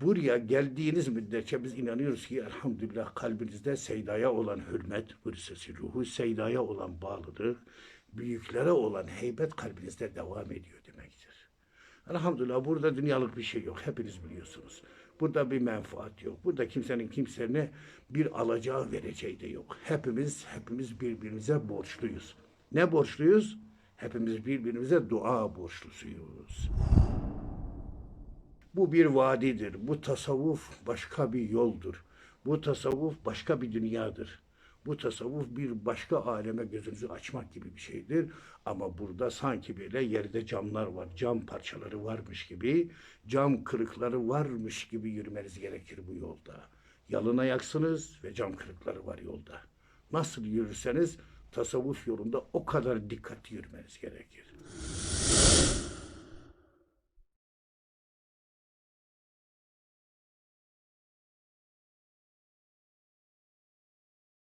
buraya geldiğiniz müddetçe biz inanıyoruz ki elhamdülillah kalbinizde seydaya olan hürmet, hırsesi ruhu, seydaya olan bağlılık, büyüklere olan heybet kalbinizde devam ediyor demektir. Elhamdülillah burada dünyalık bir şey yok. Hepiniz biliyorsunuz. Burada bir menfaat yok. Burada kimsenin kimsenin bir alacağı vereceği de yok. Hepimiz hepimiz birbirimize borçluyuz. Ne borçluyuz? Hepimiz birbirimize dua borçlusuyuz. Bu bir vadidir. Bu tasavvuf başka bir yoldur. Bu tasavvuf başka bir dünyadır. Bu tasavvuf bir başka aleme gözünüzü açmak gibi bir şeydir. Ama burada sanki böyle yerde camlar var, cam parçaları varmış gibi, cam kırıkları varmış gibi yürümeniz gerekir bu yolda. Yalın ayaksınız ve cam kırıkları var yolda. Nasıl yürürseniz tasavvuf yolunda o kadar dikkatli yürümeniz gerekir.